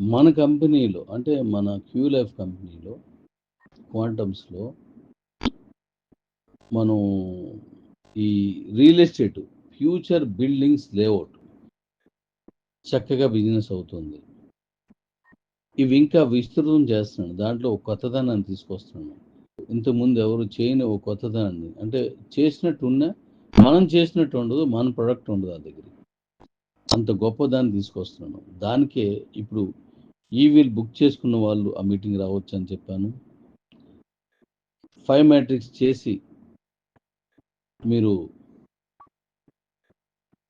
మన కంపెనీలో అంటే మన క్యూ లైఫ్ కంపెనీలో క్వాంటమ్స్లో మనం ఈ real estate future buildings layout చక్కగా బిజినెస్ అవుతుంది. ఇవి ఇంకా విస్తృతం చేస్తున్నాను దాంట్లో ఒక కొత్తదనాన్ని తీసుకొస్తున్నాను. ఇంతకుముందు ఎవరు చేయని ఒక కొత్తదనాన్ని అంటే చేసినట్టు ఉన్నా మనం చేసినట్టు ఉండదు మన ప్రొడక్ట్ ఉండదు ఆ దగ్గర అంత గొప్పదాన్ని తీసుకొస్తున్నాను. దానికే ఇప్పుడు ఈవీల్ బుక్ చేసుకున్న వాళ్ళు ఆ మీటింగ్ రావచ్చు అని చెప్పాను. ఫైవ్ మ్యాట్రిక్స్ చేసి మీరు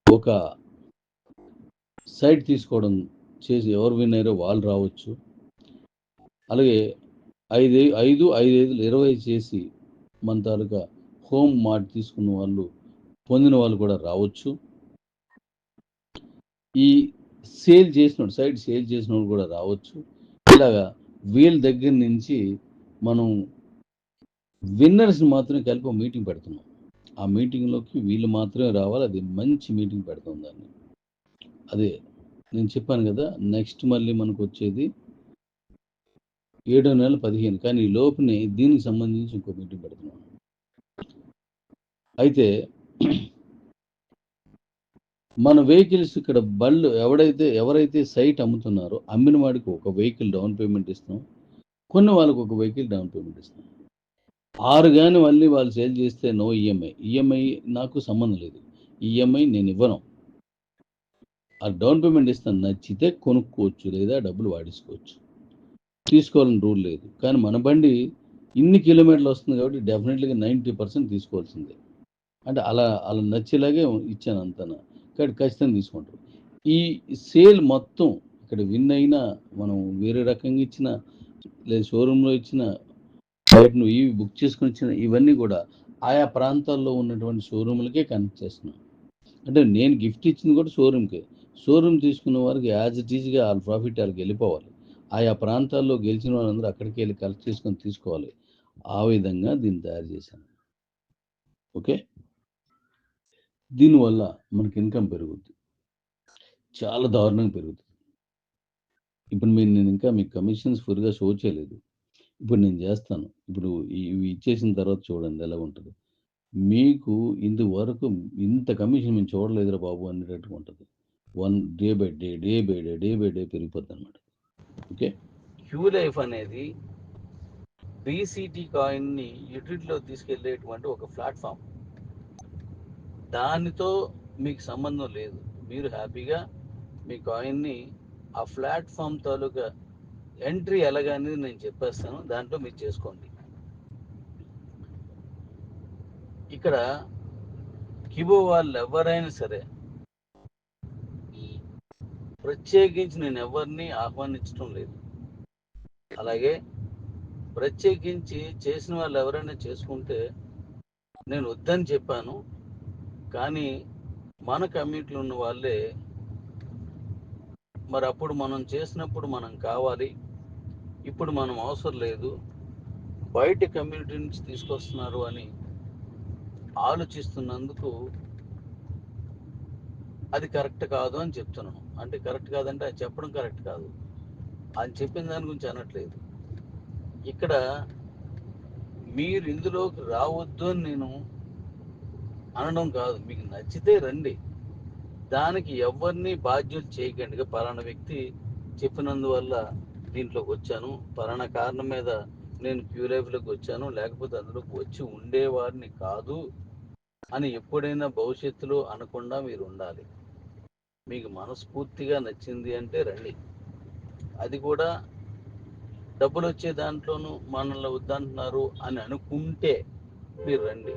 ఒక సైట్ తీసుకోవడం చేసి ఎవరు విన్ అయ్యారో వాళ్ళు రావచ్చు. అలాగే ఐదు ఐదు ఐదు ఐదులు ఇరవై చేసి మన తాలూకా హోమ్ మార్ట్ తీసుకున్న వాళ్ళు పొందిన వాళ్ళు కూడా రావచ్చు. ఈ సేల్ చేసిన సైట్ సేల్ చేసిన వాళ్ళు కూడా రావచ్చు. ఇలాగా వీళ్ళ దగ్గర నుంచి మనం విన్నర్స్ని మాత్రమే కలిపి ఒక మీటింగ్ పెడుతున్నాం. ఆ మీటింగ్లోకి వీళ్ళు మాత్రమే రావాలి. అది మంచి మీటింగ్ పెడతాం దాన్ని. అదే నేను చెప్పాను కదా నెక్స్ట్ మళ్ళీ మనకు వచ్చేది ఏడో నెల పదిహేను. కానీ ఈ లోపునే దీనికి సంబంధించి ఇంకో మీటింగ్ పెడుతున్నాం. అయితే మన వెహికల్స్ ఇక్కడ బళ్ళు ఎవడైతే ఎవరైతే సైట్ అమ్ముతున్నారో అమ్మిన వాడికి ఒక వెహికల్ డౌన్ పేమెంట్ ఇస్తాం కొన్ని వాళ్ళకి ఒక వెహికల్ డౌన్ పేమెంట్ ఇస్తాం ఆరు కానీ మళ్ళీ వాళ్ళు సేల్ చేస్తే నో ఈఎంఐ. ఈఎంఐ నాకు సంబంధం లేదు. ఈఎంఐ నేను ఇవ్వను. ఆ డౌన్ పేమెంట్ ఇస్తాను. నచ్చితే కొనుక్కోవచ్చు లేదా డబ్బులు వాడేసుకోవచ్చు. తీసుకోవాలని రూల్ లేదు. కానీ మన బండి ఇన్ని కిలోమీటర్లు వస్తుంది కాబట్టి డెఫినెట్లీగా నైంటీ పర్సెంట్ తీసుకోవాల్సిందే. అంటే అలా అలా నచ్చేలాగే ఇచ్చాను అంతనా. కాబట్టి ఖచ్చితంగా తీసుకుంటారు. ఈ సేల్ మొత్తం ఇక్కడ విన్ అయినా మనం వేరే రకంగా ఇచ్చిన లేదా షోరూంలో ఇచ్చిన బయట నువ్వు ఇవి బుక్ చేసుకుని ఇచ్చిన ఇవన్నీ కూడా ఆయా ప్రాంతాల్లో ఉన్నటువంటి షోరూములకే కనెక్ట్ చేస్తున్నాం. అంటే నేను గిఫ్ట్ ఇచ్చింది కూడా షోరూమ్కే షోరూమ్ తీసుకున్న వారికి యాజ్ ఇట్ ఈజ్గా వాళ్ళ ప్రాఫిట్ వాళ్ళకి వెళ్ళిపోవాలి. ఆయా ప్రాంతాల్లో గెలిచిన వాళ్ళందరూ అక్కడికి వెళ్ళి కలెక్ట్ చేసుకొని తీసుకోవాలి. ఆ విధంగా దీన్ని తయారు చేశాను. ఓకే? దీనివల్ల మనకి ఇన్కమ్ పెరుగుద్ది. చాలా దారుణంగా పెరుగుతుంది ఇప్పుడు మీరు నేను ఇంకా మీకు కమిషన్స్ ఫుల్గా షో చేయలేదు. ఇప్పుడు నేను చేస్తాను. ఇప్పుడు ఇవి ఇచ్చేసిన తర్వాత చూడండి ఎలా ఉంటుంది. మీకు ఇంతవరకు ఇంత కమిషన్ మేము చూడలేదురా బాబు అనేటట్టుగా ఉంటుంది. One day by day day by day day by day పెరిగిపోద్ది అనమాట ఓకే? క్యూ లైఫ్ అనేది బీసీటీ కాయిన్ని యూటిలిటీలో తీసుకెళ్ళేటువంటి ఒక ప్లాట్ఫామ్. దానితో మీకు సంబంధం లేదు. మీరు హ్యాపీగా మీ కాయిన్ని ఆ ప్లాట్ఫామ్ తాలూకా ఎంట్రీ ఎలాగనేది నేను చెప్పేస్తాను. దాంట్లో మీరు చేసుకోండి. ఇక్కడ కిబో వాళ్ళు ఎవరైనా సరే ప్రత్యేకించి నేను ఎవరిని ఆహ్వానించడం లేదు. అలాగే ప్రత్యేకించి చేసిన వాళ్ళు ఎవరైనా చేసుకుంటే నేను వద్దని చెప్పాను. కానీ మన కమ్యూనిటీలో ఉన్న వాళ్ళే మరి అప్పుడు మనం చేసినప్పుడు మనం కావాలి. ఇప్పుడు మనం అవసరం లేదు. బయట కమ్యూనిటీ నుంచి తీసుకొస్తున్నారు అని ఆలోచిస్తున్నందుకు అది కరెక్ట్ కాదు అని చెప్తున్నాను. అంటే కరెక్ట్ కాదంటే అది చెప్పడం కరెక్ట్ కాదు. అని చెప్పిన దాని గురించి అనట్లేదు. ఇక్కడ మీరు ఇందులోకి రావద్దు అని నేను అనడం కాదు మీకు నచ్చితే రండి. దానికి ఎవరిని బాధ్యులు చేయకండి పలానా వ్యక్తి చెప్పినందువల్ల దీంట్లోకి వచ్చాను. పలానా కారణం మీద నేను క్యూ లైఫ్లోకి వచ్చాను. లేకపోతే అందులోకి వచ్చి ఉండేవారిని కాదు అని ఎప్పుడైనా భవిష్యత్తులో అనకుండా మీరు ఉండాలి. మీకు మనస్ఫూర్తిగా నచ్చింది అంటే రండి. అది కూడా డబ్బులు వచ్చే దాంట్లోనూ మనల్ని వద్దంటున్నారు అని అనుకుంటే మీరు రండి.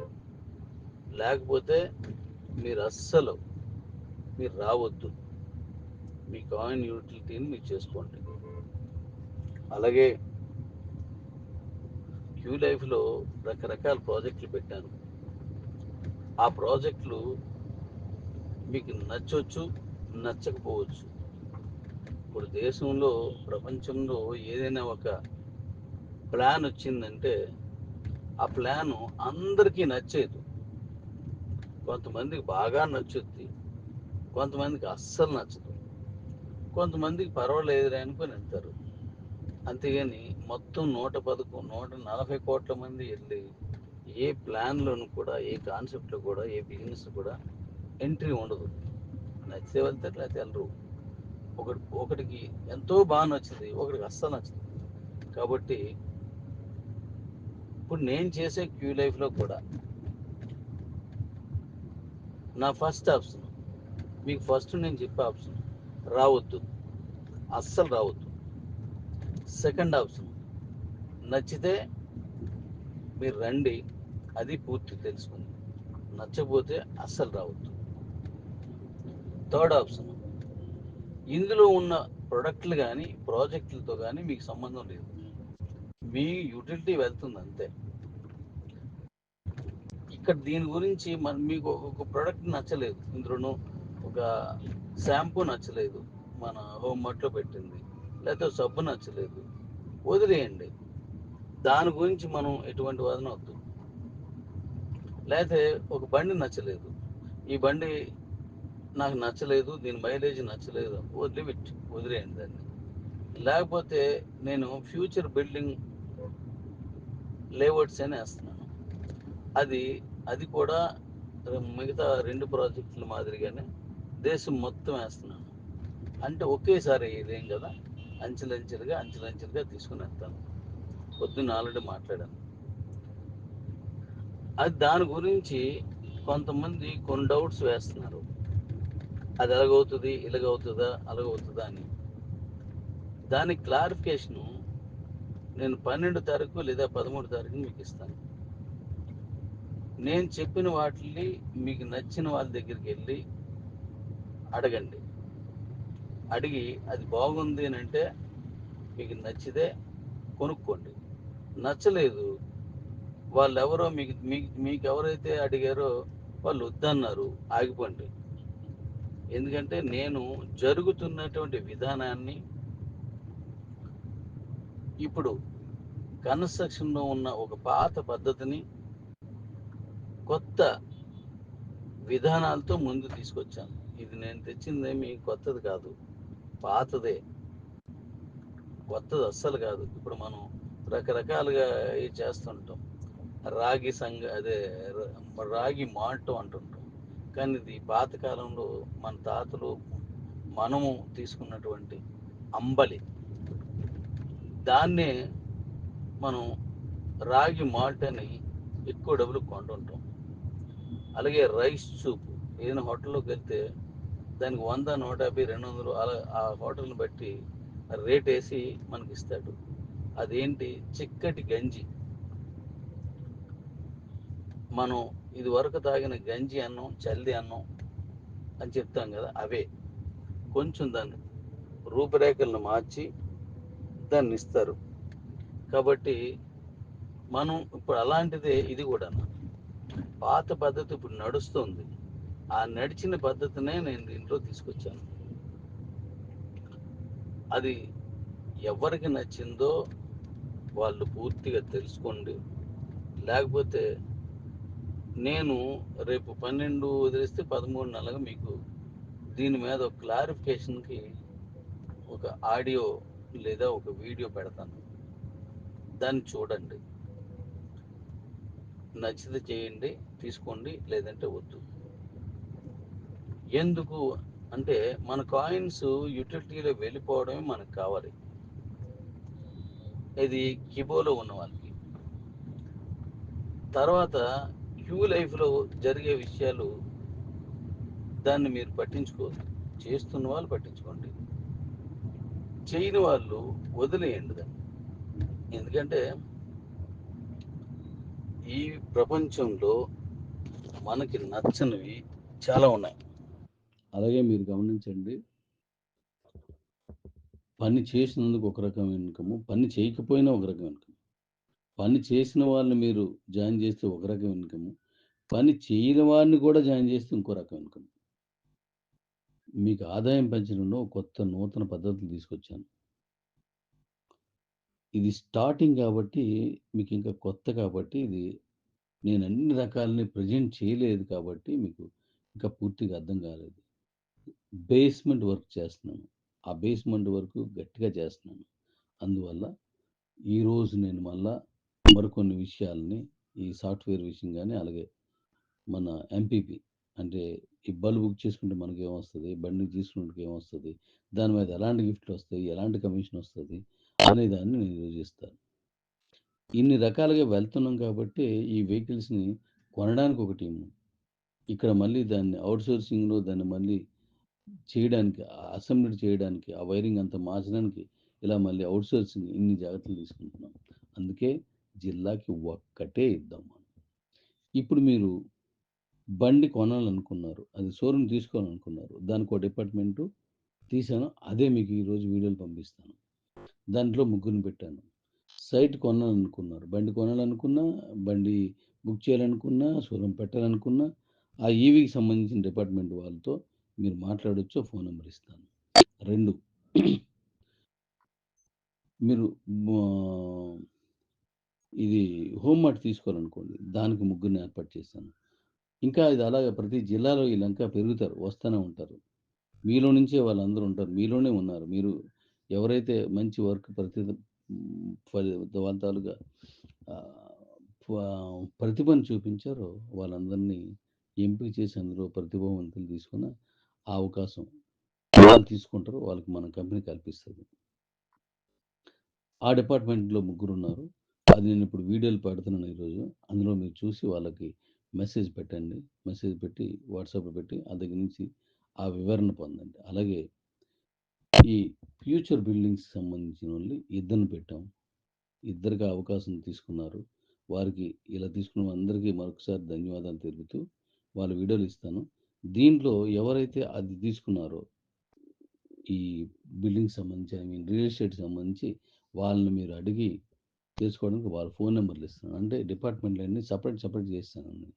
లేకపోతే మీరు అస్సలు మీరు రావద్దు. మీ కాయిన్ యూటిలిటీని మీరు చేసుకోండి. అలాగే క్యూ లైఫ్లో రకరకాల ప్రాజెక్టులు పెట్టాను. ఆ ప్రాజెక్టులు మీకు నచ్చవచ్చు నచ్చకపోవచ్చు. ఇప్పుడు దేశంలో ప్రపంచంలో ఏదైనా ఒక ప్లాన్ వచ్చిందంటే ఆ ప్లాను అందరికీ నచ్చేది. కొంతమందికి బాగా నచ్చుద్ది. కొంతమందికి అస్సలు నచ్చదు. కొంతమందికి పర్వాలేదు అనుకుని వెళ్తారు. అంతేగాని మొత్తం నూట పదకొ నూట నలభై కోట్ల మంది వెళ్ళి ఏ ప్లాన్లోను కూడా ఏ కాన్సెప్ట్లో కూడా ఏ బిజినెస్ కూడా ఎంట్రీ ఉండదు. నచ్చితే వెళ్తారు లేకపోతే వెళ్ళరు. ఒకటి ఒకటికి ఎంతో బాగా నచ్చింది ఒకటికి అస్సలు నచ్చదు. కాబట్టి ఇప్పుడు నేను చేసే క్యూ లైఫ్లో కూడా నా ఫస్ట్ ఆప్షన్ మీకు ఫస్ట్ నేను చెప్పే ఆప్షన్ రావద్దు. అస్సలు రావద్దు. సెకండ్ ఆప్షన్ నచ్చితే మీరు రండి. అది పూర్తి తెలుసుకుంది. నచ్చకపోతే అస్సలు రావద్దు. థర్డ్ ఆప్షన్ ఇందులో ఉన్న ప్రొడక్ట్లు కానీ ప్రాజెక్టులతో కానీ మీకు సంబంధం లేదు. మీ యూటిలిటీ వెళ్తుంది అంతే. ఇక్కడ దీని గురించి మన మీకు ఒక ప్రోడక్ట్ నచ్చలేదు. ఇందులోను ఒక షాంపూ నచ్చలేదు. మన హోమ్ మట్లో పెట్టింది. లేకపోతే సబ్బు నచ్చలేదు. వదిలేయండి. దాని గురించి మనం ఎటువంటి వాదన వద్దు. లేకపోతే ఒక బండి నచ్చలేదు. ఈ బండి నాకు నచ్చలేదు. దీని మైలేజ్ నచ్చలేదు. వదిలి వదిలేయండి దాన్ని. లేకపోతే నేను ఫ్యూచర్ బిల్డింగ్ లేఅవుట్స్ అని వేస్తున్నాను. అది అది కూడా మిగతా రెండు ప్రాజెక్టుల మాదిరిగానే దేశం మొత్తం వేస్తున్నాను. అంటే ఒకేసారి ఇదేం కదా అంచెలంచెలుగా అంచెలంచెలుగా తీసుకుని వెళ్తాను. పొద్దున్న ఆల్రెడీ మాట్లాడాను. అది దాని గురించి కొంతమంది కొన్ని డౌట్స్ వేస్తున్నారు. అది ఎలాగవుతుంది ఇలాగవుతుందా అలాగవుతుందా అని. దాని క్లారిఫికేషను నేను పన్నెండు తారీఖు లేదా పదమూడు తారీఖు మీకు ఇస్తాను. నేను చెప్పిన వాటిని మీకు నచ్చిన వాళ్ళ దగ్గరికి వెళ్ళి అడగండి. అడిగి అది బాగుంది అని అంటే మీకు నచ్చితే కొనుక్కోండి. నచ్చలేదు వాళ్ళు ఎవరో మీకు మీకు ఎవరైతే అడిగారో వాళ్ళు వద్దన్నారు ఆగిపోండి. ఎందుకంటే నేను జరుగుతున్నటువంటి విధానాన్ని ఇప్పుడు కన్స్ట్రక్షన్లో ఉన్న ఒక పాత పద్ధతిని కొత్త విధానాలతో ముందు తీసుకొచ్చాను ఇది నేను తెచ్చిందేమి కొత్తది కాదు పాతదే. కొత్తది అస్సలు కాదు. ఇప్పుడు మనం రకరకాలుగా ఇది చేస్తుంటాం. రాగి సంగ అదే రాగి మాటం అంటుంటాం. కానీ ఇది పాతకాలంలో మన తాతలు మనము తీసుకున్నటువంటి అంబలి. దాన్నే మనం రాగి మాల్ట్ అని ఎక్కువ డబ్బులు కొంటుంటాం. అలాగే రైస్ సూప్. ఏదైనా హోటల్లోకి వెళ్తే దానికి వంద నూట యాభై రెండు వందలు అలా ఆ హోటల్ని బట్టి రేట్ వేసి మనకి ఇస్తాడు అదేంటి? చిక్కటి గంజి. మనం ఇది వరకు తాగిన గంజి అన్నం చల్ది అన్నం అని చెప్తాం కదా అవే. కొంచెం దాన్ని రూపురేఖలను మార్చి దాన్ని ఇస్తారు. కాబట్టి మనం ఇప్పుడు అలాంటిదే ఇది కూడా పాత పద్ధతి ఇప్పుడు నడుస్తుంది. ఆ నడిచిన పద్ధతినే నేను దీంట్లో తీసుకొచ్చాను. అది ఎవరికి నచ్చిందో వాళ్ళు పూర్తిగా తెలుసుకోండి. లేకపోతే నేను రేపు పన్నెండు వదిలేస్తే పదమూడు నెలగా మీకు దీని మీద ఒక క్లారిఫికేషన్కి ఒక ఆడియో లేదా ఒక వీడియో పెడతాను. దాన్ని చూడండి. నచ్చితే చేయండి తీసుకోండి లేదంటే వద్దు. ఎందుకు అంటే మన కాయిన్స్ యూటిలిటీలో వెళ్ళిపోవడమే మనకు కావాలి. ఇది కిబోలో ఉన్న వాళ్ళకి. తర్వాత క్యూ లైఫ్లో జరిగే విషయాలు దాన్ని మీరు పట్టించుకోవద్దు. చేస్తున్న వాళ్ళు పట్టించుకోండి. చేయని వాళ్ళు వదిలేయండి దాన్ని. ఎందుకంటే ఈ ప్రపంచంలో మనకి నచ్చనివి చాలా ఉన్నాయి. అలాగే మీరు గమనించండి. పని చేసినందుకు ఒక రకమైన ఇన్కమ్ పని చేయకపోయినా ఒక రకం ఇన్కమ్ పని చేసిన వాళ్ళని మీరు జాయిన్ చేస్తే ఒక రకం ఇన్కమ్ పని చేయని వారిని కూడా జాయిన్ చేస్తే ఇంకో రకం ఇన్కమ్ మీకు ఆదాయం పెంచడంలో కొత్త నూతన పద్ధతులు తీసుకొచ్చాను. ఇది స్టార్టింగ్ కాబట్టి మీకు ఇంకా కొత్త కాబట్టి ఇది నేను అన్ని రకాలని ప్రజెంట్ చేయలేదు కాబట్టి మీకు ఇంకా పూర్తిగా అర్థం కాలేదు. బేస్మెంట్ వర్క్ చేస్తున్నాను. ఆ బేస్మెంట్ వర్క్ గట్టిగా చేస్తున్నాను. అందువల్ల ఈరోజు నేను మళ్ళా మరికొన్ని విషయాల్ని ఈ సాఫ్ట్వేర్ విషయం కానీ అలాగే మన ఎంపీపీ అంటే ఈ బల్బ్ బుక్ చేసుకుంటే మనకి ఏమొస్తుంది బండి తీసుకుంటే ఏమొస్తుంది దాని మీద ఎలాంటి గిఫ్ట్లు వస్తాయి? ఎలాంటి కమిషన్ వస్తుంది? అనే దాన్ని నేను ఈరోజు ఇన్ని రకాలుగా వెళ్తున్నాం కాబట్టి ఈ వెహికల్స్ని కొనడానికి ఒక టీము. ఇక్కడ మళ్ళీ దాన్ని అవుట్సోర్సింగ్లో దాన్ని మళ్ళీ చేయడానికి అసెంబ్లీ చేయడానికి ఆ వైరింగ్ అంతా మార్చడానికి ఇలా మళ్ళీ అవుట్ సోర్సింగ్ ఇన్ని జాగ్రత్తలు తీసుకుంటున్నాం. అందుకే జిల్లాకి ఒక్కటే ఇద్దాం మనం. ఇప్పుడు మీరు బండి కొనాలనుకున్నారు అది షోరూమ్ తీసుకోవాలనుకున్నారు దానికి ఒక డిపార్ట్మెంటు తీసాను అదే మీకు ఈరోజు వీడియోలు పంపిస్తాను. దాంట్లో ముగ్గురిని పెట్టాను. సైట్ కొనాలనుకున్నారు. బండి కొనాలనుకున్నా బండి బుక్ చేయాలనుకున్నా సూరం పెట్టాలనుకున్నా ఆ ఈవీకి సంబంధించిన డిపార్ట్మెంట్ వాళ్ళతో మీరు మాట్లాడొచ్చు ఫోన్ నెంబర్ ఇస్తాను. రెండు. మీరు ఇది హోమ్ మార్ట్ తీసుకోవాలనుకోండి. దానికి ముగ్గురిని ఏర్పాటు చేస్తాను. ఇంకా ఇది అలాగే ప్రతి జిల్లాలో వీళ్ళంకా పెరుగుతారు వస్తూనే ఉంటారు. మీలో నుంచే వాళ్ళందరూ ఉంటారు. మీలోనే ఉన్నారు. మీరు ఎవరైతే మంచి వర్క్ ప్రతి ఫలితవంతాలుగా ప్రతిభను చూపించారో వాళ్ళందరినీ ఎంపిక చేసి అందులో ప్రతిభావంతులు తీసుకున్న ఆ అవకాశం వాళ్ళు తీసుకుంటారు వాళ్ళకి మన కంపెనీ కల్పిస్తుంది. ఆ డిపార్ట్మెంట్లో ముగ్గురు ఉన్నారు అది నేను ఇప్పుడు వీడియోలు పెడుతున్నాను ఈరోజు. అందులో మీరు చూసి వాళ్ళకి మెసేజ్ పెట్టండి. మెసేజ్ పెట్టి వాట్సాప్ పెట్టి ఆ దగ్గర నుంచి ఆ వివరణ పొందండి. అలాగే ఈ ఫ్యూచర్ బిల్డింగ్స్ సంబంధించిన వాళ్ళు ఇద్దరిని పెట్టాం. ఇద్దరికి అవకాశం తీసుకున్నారు. వారికి ఇలా తీసుకున్న అందరికీ మరొకసారి ధన్యవాదాలు తెలుపుతూ వాళ్ళ వీడియోలు ఇస్తాను. దీంట్లో ఎవరైతే అది తీసుకున్నారో ఈ బిల్డింగ్ సంబంధించి ఐ మీన్ రియల్ ఎస్టేట్ సంబంధించి వాళ్ళని మీరు అడిగి తెలుసుకోవడానికి వాళ్ళ ఫోన్ నెంబర్లు ఇస్తాను. అంటే డిపార్ట్మెంట్లు అన్ని సపరేట్ సపరేట్ చేస్తాను నేను.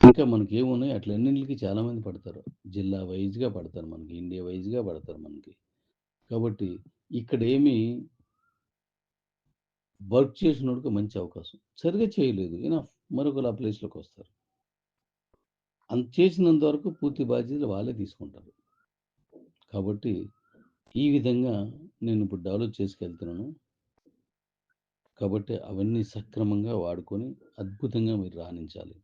ఇంకా మనకి ఏమున్నాయి అట్లన్నింటికి చాలామంది పడతారు. జిల్లా వైజ్గా పడతారు మనకి. ఇండియా వైజ్గా పడతారు మనకి. కాబట్టి ఇక్కడ ఏమి వర్క్ చేసినోడికి మంచి అవకాశం. సరిగా చేయలేదు. ఈయన మరొకరు ఆ ప్లేస్లోకి వస్తారు. అంత చేసినంత వరకు పూర్తి బాధ్యతలు వాళ్ళే తీసుకుంటారు. కాబట్టి ఈ విధంగా నేను ఇప్పుడు డెవలప్ చేసుకెళ్తున్నాను. కాబట్టి అవన్నీ సక్రమంగా వాడుకొని అద్భుతంగా మీరు రాణించాలి.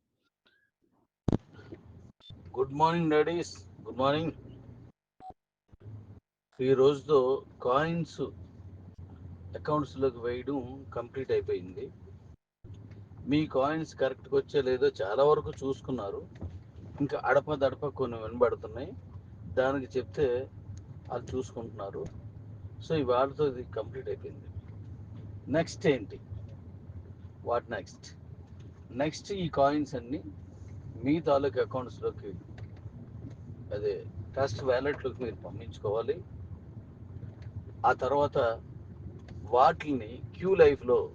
Good morning daddies good morning ఈ రోజుతో కాయిన్స్ అకౌంట్స్లోకి వేయడం కంప్లీట్ అయిపోయింది. మీ కాయిన్స్ కరెక్ట్గా వచ్చే లేదో చాలా వరకు చూసుకున్నారు. ఇంకా అడప దడప కొన్ని వినబడుతున్నాయి. దానికి చెప్తే అది చూసుకుంటున్నారు. సో ఇవాళతో ఇది కంప్లీట్ అయిపోయింది. నెక్స్ట్ ఏంటి? వాట్ నెక్స్ట్ నెక్స్ట్ ఈ కాయిన్స్ అన్నీ మీ తాలూకు అకౌంట్స్లోకి అదే ట్రస్ట్ వ్యాలెట్లోకి మీరు పంపించుకోవాలి. ఆ తర్వాత వాటిని క్యూ లైఫ్లో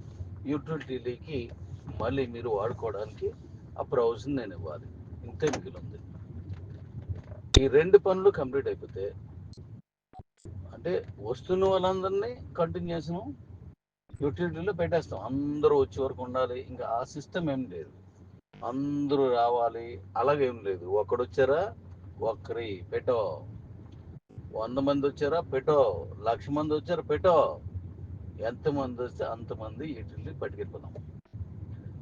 యూటిలిటీలకి మళ్ళీ మీరు వాడుకోవడానికి ఆ ప్రొవిజన్ నేను ఇవ్వాలి. ఇంతే మిగిలింది ఈ రెండు పనులు కంప్లీట్ అయిపోతే అంటే వస్తున్న వాళ్ళందరినీ కంటిన్యూషన్ యూటిలిటీలో పెట్టేస్తాం. అందరూ వచ్చే వరకు ఉండాలి. ఇంకా ఆ సిస్టమ్ ఏం లేదు. అందరూ రావాలి. అలాగేం లేదు. ఒకడు ఒకరి ఒక్కరి పెట్టో. వంద మంది వచ్చారా? పెట్టో. లక్ష మంది వచ్చారా? పెట్టో. ఎంతమంది వస్తే అంతమంది ఇటు పట్టుకెళ్ళిపోదాం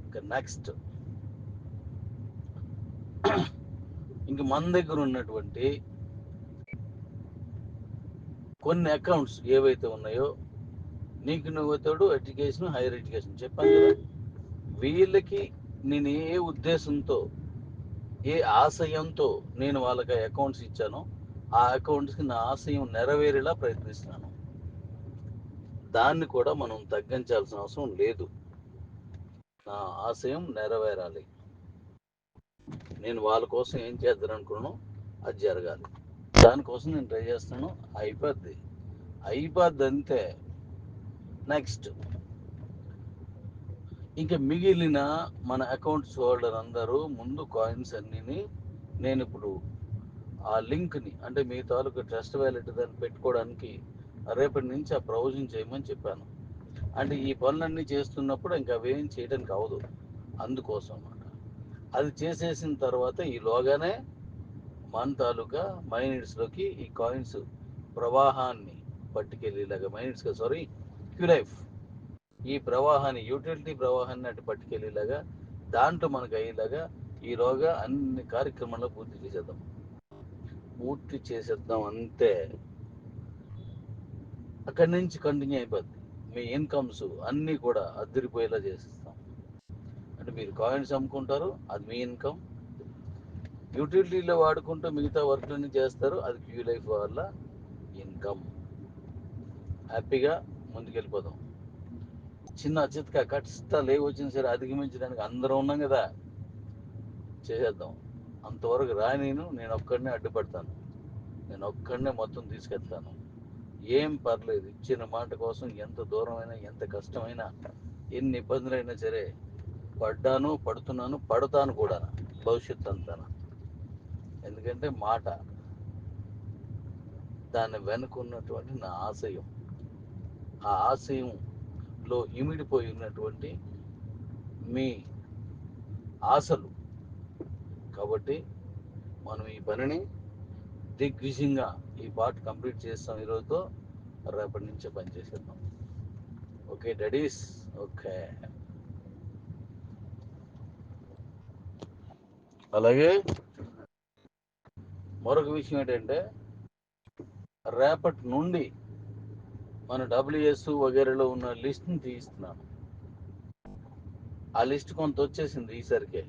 ఇంకా నెక్స్ట్ ఇంక మన దగ్గర ఉన్నటువంటి కొన్ని అకౌంట్స్ ఏవైతే ఉన్నాయో నీకు నువ్వు తోడు ఎడ్యుకేషన్ హైయర్ ఎడ్యుకేషన్ చెప్పాను కదా. వీళ్ళకి నేను ఏ ఉద్దేశంతో ఏ ఆశయంతో నేను వాళ్ళకి అకౌంట్స్ ఇచ్చానో ఆ అకౌంట్స్కి నా ఆశయం నెరవేరేలా ప్రయత్నిస్తున్నాను. దాన్ని కూడా మనం తగ్గించాల్సిన అవసరం లేదు. నా ఆశయం నెరవేరాలి. నేను వాళ్ళ కోసం ఏం చేద్దాం అది జరగాలి. దానికోసం నేను ట్రై చేస్తాను అయిపోద్ది. అయిపోద్ది అంతే నెక్స్ట్ ఇంకా మిగిలిన మన అకౌంట్స్ హోల్డర్ అందరూ ముందు కాయిన్స్ అన్నిని నేను ఇప్పుడు ఆ లింక్ని అంటే మీ తాలూకు ట్రస్ట్ వ్యాలెట్ దాన్ని పెట్టుకోవడానికి రేపటి నుంచి ఆ ప్రొవిజన్ చేయమని చెప్పాను. అంటే ఈ పనులన్నీ చేస్తున్నప్పుడు ఇంకా అవేం చేయడానికి అవ్వదు. అందుకోసం అన్నమాట. అది చేసేసిన తర్వాత ఈలోగానే మన తాలూకా మైనిట్స్లోకి ఈ కాయిన్స్ ప్రవాహాన్ని పట్టుకెళ్ళేలాగా మైనిట్స్గా సారీ క్యూ లైఫ్ ఈ ప్రవాహాన్ని యూటిలిటీ ప్రవాహాన్ని అటు పట్టుకెళ్ళేలాగా దాంట్లో మనకు అయ్యేలాగా ఈ రోగా అన్ని కార్యక్రమాల్లో పూర్తి చేసేద్దాం. పూర్తి చేసేద్దాం అంతే అక్కడి నుంచి కంటిన్యూ అయిపోద్ది. మీ ఇన్కమ్స్ అన్నీ కూడా అద్దరిపోయేలా చేసేస్తాం. అంటే మీరు కాయిన్స్ అమ్ముకుంటారు అది మీ ఇన్కమ్. యూటిలిటీలో వాడుకుంటూ మిగతా వర్క్లన్నీ చేస్తారు అది క్యూ లైఫ్ వల్ల ఇన్కమ్. హ్యాపీగా ముందుకెళ్ళిపోదాం. చిన్న చిత్క కష్టాలు ఏ వచ్చినా సరే అధిగమించడానికి అందరం ఉన్నాం కదా. చేసేద్దాం. అంతవరకు రా నేను ఒక్కడనే అడ్డుపడతాను. నేను ఒక్కడనే మొత్తం తీసుకెళ్తాను. ఏం పర్లేదు ఇచ్చిన మాట కోసం ఎంత దూరమైనా ఎంత కష్టమైనా ఎన్ని ఇబ్బందులైనా సరే పడ్డాను పడుతున్నాను పడతాను కూడా భవిష్యత్ అంతా ఎందుకంటే మాట దాని వెనుకున్నటువంటి నా ఆశయం. ఆ ఆశయం లో ఇమిడిపోయి ఉన్నటువంటి మీ ఆశలు. కాబట్టి మనం ఈ పనిని దిగ్విజయంగా ఈ పార్ట్ కంప్లీట్ చేస్తాం ఈరోజుతో. రేపటి నుంచే పని చేసేద్దాం. Okay daddies. ఓకే. అలాగే మరొక విషయం ఏంటంటే రేపటి నుండి మన డబ్ల్యూఎస్ వగేరేలో ఉన్న లిస్ట్ని తీస్తున్నాను ఆ లిస్ట్ కొంత వచ్చేసింది ఈసరికే.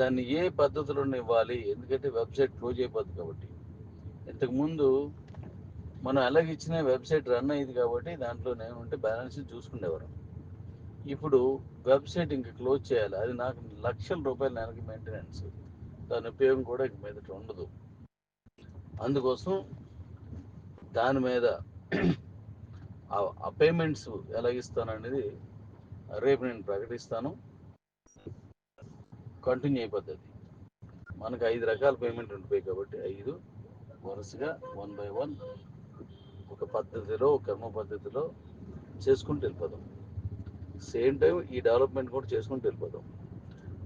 దాన్ని ఏ పద్ధతిలో ఇవ్వాలి ఎందుకంటే వెబ్సైట్ క్లోజ్ అయిపోద్ది కాబట్టి. ఇంతకుముందు మనం ఎలాగ ఇచ్చిన వెబ్సైట్ రన్ అయ్యింది కాబట్టి దాంట్లో నేను ఉంటే బ్యాలెన్స్ చూసుకునేవారు. ఇప్పుడు వెబ్సైట్ ఇంకా క్లోజ్ చేయాలి. అది నాకు లక్షల రూపాయల నెలకి మెయింటెనెన్స్. దాని ఉపయోగం కూడా ఇంక మీదట ఉండదు. అందుకోసం దాని మీద ఆ పేమెంట్స్ ఎలా ఇస్తాను అనేది రేపు నేను ప్రకటిస్తాను. కంటిన్యూ అయిపోతుంది. మనకు ఐదు రకాల పేమెంట్ ఉంటాయి కాబట్టి ఐదు వరుసగా వన్ బై వన్ ఒక పద్ధతిలో ఒక కర్మ పద్ధతిలో చేసుకుంటూ వెళ్ళిపోదాం సేమ్ టైం ఈ డెవలప్మెంట్ కూడా చేసుకుంటూ వెళ్ళిపోదాం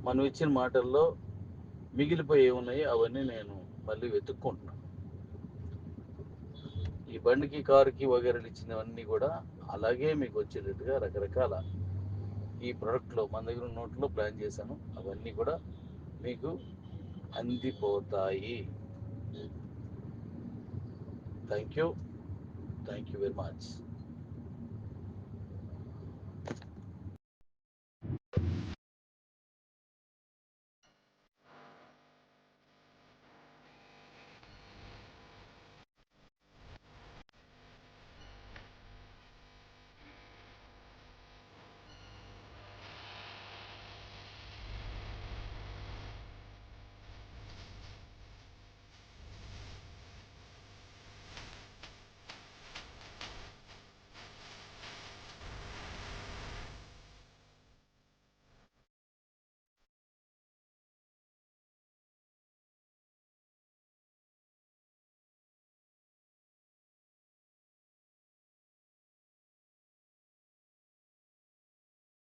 మనం ఇచ్చిన మాటల్లో మిగిలిపోయి ఏమున్నాయి అవన్నీ నేను మళ్ళీ వెతుక్కుంటున్నాను. ఈ బండికి కారుకి వగేరలు ఇచ్చినవన్నీ కూడా అలాగే మీకు వచ్చేటట్టుగా రకరకాల ఈ ప్రోడక్ట్లో మన దగ్గర నోట్లో ప్లాన్ చేశాను. అవన్నీ కూడా మీకు అందిపోతాయి. Thank you thank you very much